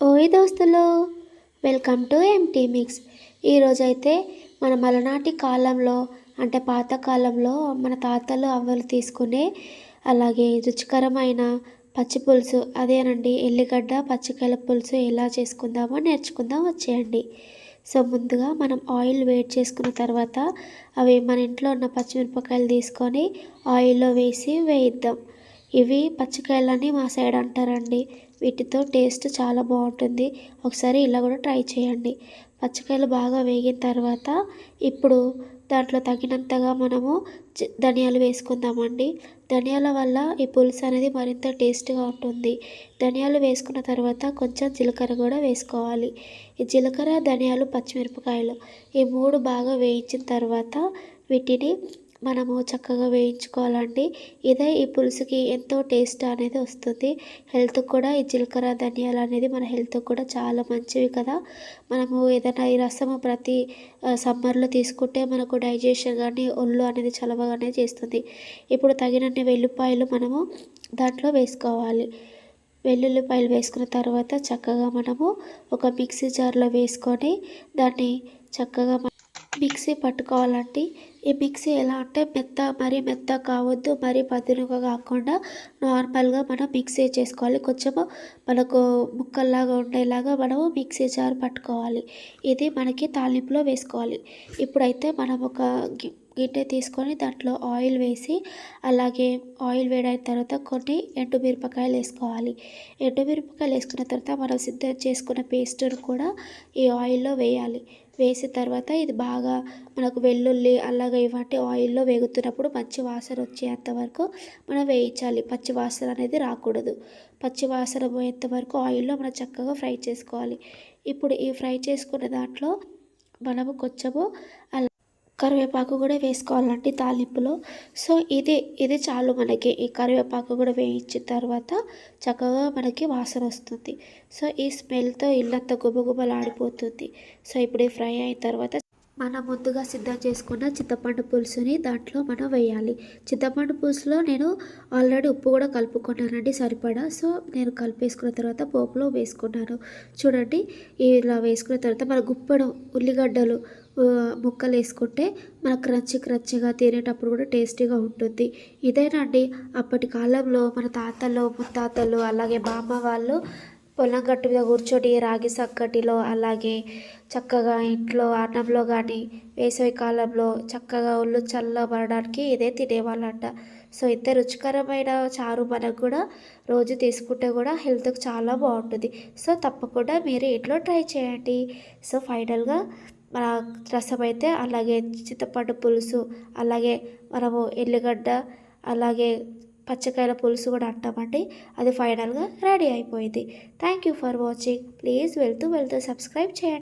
ఓయ్ దోస్తులు welcome to empty mix. ఈరోజైతే మన మలనాటి కాలంలో అంటే పాతకాలంలో మన తాతలు అవ్వలు తీసుకునే అలాగే రుచికరమైన పచ్చి పులుసు అదేనండి ఎల్లిగడ్డ పచ్చికాయల పులుసు ఎలా చేసుకుందామో నేర్చుకుందాం వచ్చేయండి. సో ముందుగా మనం ఆయిల్ వేడి చేసుకున్న తర్వాత అవి మన ఇంట్లో ఉన్న పచ్చిమిరపకాయలు తీసుకొని ఆయిల్లో వేసి వేయిద్దాం. ఇవి పచ్చికాయలని మా సైడ్ అంటారండి. వీటితో టేస్ట్ చాలా బాగుంటుంది. ఒకసారి ఇలా కూడా ట్రై చేయండి. పచ్చికాయలు బాగా వేగిన తర్వాత ఇప్పుడు దాంట్లో తగినంతగా మనము ధనియాలు వేసుకుందామండి. ధనియాల వల్ల ఈ పులుసు అనేది మరింత టేస్ట్గా ఉంటుంది. ధనియాలు వేసుకున్న తర్వాత కొంచెం జీలకర్ర కూడా వేసుకోవాలి. ఈ జీలకర్ర ధనియాలు పచ్చిమిరపకాయలు ఈ మూడు బాగా వేయించిన తర్వాత వీటిని మనము చక్కగా వేయించుకోవాలండి. ఇదే ఈ పులుసుకి ఎంతో టేస్ట్ అనేది వస్తుంది. హెల్త్కి కూడా ఈ జీలకర్ర ధనియాలు అనేది మన హెల్త్కి కూడా చాలా మంచివి కదా. మనము ఏదైనా ఈ రసము ప్రతి సమ్మర్లో తీసుకుంటే మనకు డైజెషన్ కానీ ఒళ్ళు అనేది చలవగానే చేస్తుంది. ఇప్పుడు తగినన్ని వెల్లుపాయలు మనము దాంట్లో వేసుకోవాలి. వెల్లుల్లిపాయలు వేసుకున్న తర్వాత చక్కగా మనము ఒక మిక్సీ జార్లో వేసుకొని దాన్ని చక్కగా మిక్సీ పట్టుకోవాలండి. ఈ మిక్సీ ఎలా అంటే మెత్త మరీ మెత్త కావద్దు మరీ పదునుగా కాకుండా నార్మల్గా మనం మిక్సీ చేసుకోవాలి. కొంచెము మనకు ముక్కల్లాగా ఉండేలాగా మనము మిక్సీ జార్ పట్టుకోవాలి. ఇది మనకి తాలింపులో వేసుకోవాలి. ఇప్పుడైతే మనం ఒక గిన్నె తీసుకొని దాంట్లో ఆయిల్ వేసి అలాగే ఆయిల్ వేడైన తర్వాత కొన్ని ఎండుమిరపకాయలు వేసుకోవాలి. ఎండుమిరపకాయలు వేసుకున్న తర్వాత మనం సిద్ధం చేసుకున్న పేస్టును కూడా ఈ ఆయిల్లో వేయాలి. వేసిన తర్వాత ఇది బాగా మనకు వెల్లుల్లి అలాగే ఇవంటి ఆయిల్లో వేగుతున్నప్పుడు మంచి వాసన వచ్చేంత వరకు మనం వేయించాలి. పచ్చి వాసన అనేది రాకూడదు. పచ్చి వాసన పోయేంత వరకు ఆయిల్లో మనం చక్కగా ఫ్రై చేసుకోవాలి. ఇప్పుడు ఈ ఫ్రై చేసుకున్న దాంట్లో మనము కొంచెము అలా కరివేపాకు కూడా వేసుకోవాలండి తాలింపులో. సో ఇది ఇది చాలు మనకి. ఈ కరివేపాకు కూడా వేయించిన తర్వాత చక్కగా మనకి వాసన వస్తుంది. సో ఈ స్మెల్తో ఇల్లంతా గుబగుబలాడిపోతుంది. సో ఇప్పుడు ఫ్రై అయిన తర్వాత మనం ముందుగా సిద్ధం చేసుకున్న చింతపండు పులుసుని దాంట్లో మనం వేయాలి. చింతపండు పులుసులో నేను ఆల్రెడీ ఉప్పు కూడా కలుపుకున్నానండి సరిపడా. సో నేను కలిపేసుకున్న తర్వాత పోపులో వేసుకున్నాను. చూడండి ఇలా వేసుకున్న తర్వాత మన గుప్పడు ఉల్లిగడ్డలు ముక్కలు వేసుకుంటే మన క్రంచి క్రంచిగా తినేటప్పుడు కూడా టేస్టీగా ఉంటుంది. ఇదేనండి అప్పటి కాలంలో మన తాతలు ముత్తాతలు అలాగే బామ్మ వాళ్ళు పొలం గట్టు మీద కూర్చొని రాగి సక్కటిలో అలాగే చక్కగా ఇంట్లో అన్నంలో కానీ వేసవి కాలంలో చక్కగా ఒళ్ళు చల్లబడడానికి ఇదే తినేవాళ్ళంట. సో ఇంత రుచికరమైన చారు మనకు కూడా రోజు తీసుకుంటే కూడా హెల్త్కి చాలా బాగుంటుంది. సో తప్పకుండా మీరు ఇంట్లో ట్రై చేయండి. సో ఫైనల్గా మన రసం అయితే అలాగే చింతపండు పులుసు అలాగే మనము ఎల్లిగడ్డ అలాగే పచ్చకాయల పులుసు కూడా అంటామండి. అది ఫైనల్గా రెడీ అయిపోయింది. Thank you for watching please వెళ్తూ వెళ్తూ సబ్స్క్రైబ్ చేయండి.